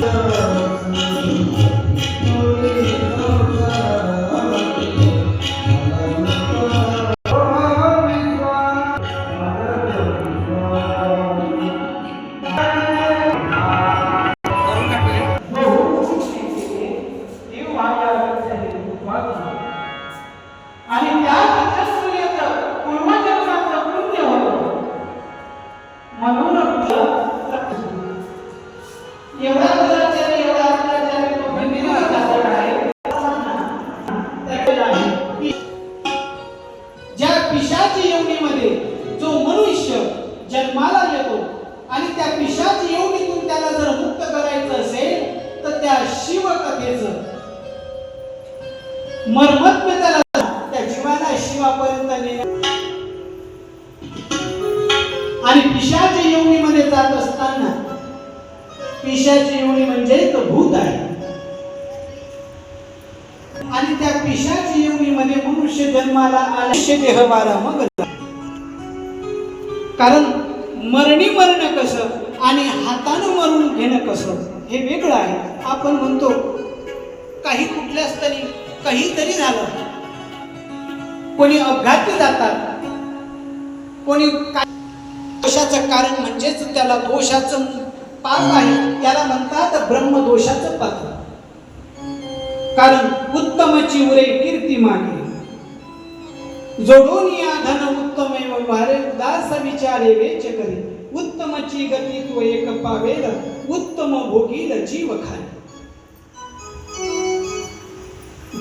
네. पिशाची योगीमध्ये जो मनुष्य जन्माला येतो आणि त्या पिशाची योगीतून त्याला जर मुक्त करायचं असेल तर त्या शिवकथेच मर्मत्व त्याला त्या जीवाला शिवापर्यंत नेणं. आणि पिशाच्या येवणीमध्ये जात असताना पिशाची येवणी म्हणजे तो भूत आहे. आणि त्या पिशाची योनीमध्ये मनुष्य जन्माला आल्याशे देह बारा मग कारण मरणी मरण कसं आणि हातानं मरून घेणं कसं हे वेगळं आहे. आपण म्हणतो काही कुठल्याच तरी काहीतरी झालं. कोणी अपघाती जातात. कोणी दोषाचं कारण म्हणजेच त्याला दोषाचं पाप आहे. त्याला म्हणतात ब्रह्मदोषाचं पाप. कारण उत्तमची उरे कीर्ती मागे जोडून या धन उत्तम वारे उदास विचारे वेच करी. उत्तमची गती तो एक पावेल उत्तम भोगील जीव खाली.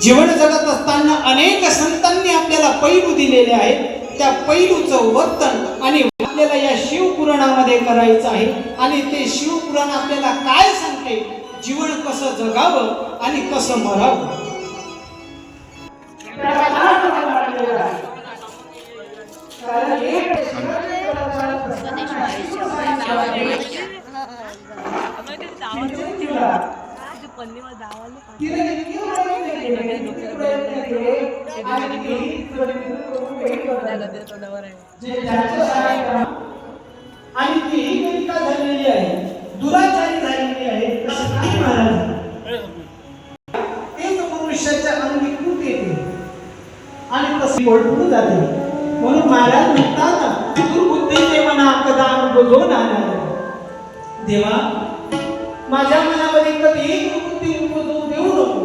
जीवन जगत असताना अनेक संतांनी आपल्याला पैलू दिलेले आहेत. त्या पैलूचं वर्तन आणि आपल्याला या शिवपुराणामध्ये करायचं आहे. आणि ते शिवपुराण आपल्याला काय सांगते? जीवन कसं जगावं आणि कसं मरावं? कारण ओळखून जाते. म्हणून महाराज म्हणतात दुर्बुद्धीचे मना कदा बोलून नाना देवा माझ्या मनामध्ये कधी दुर्बुद्धी उपजवू देऊ नको.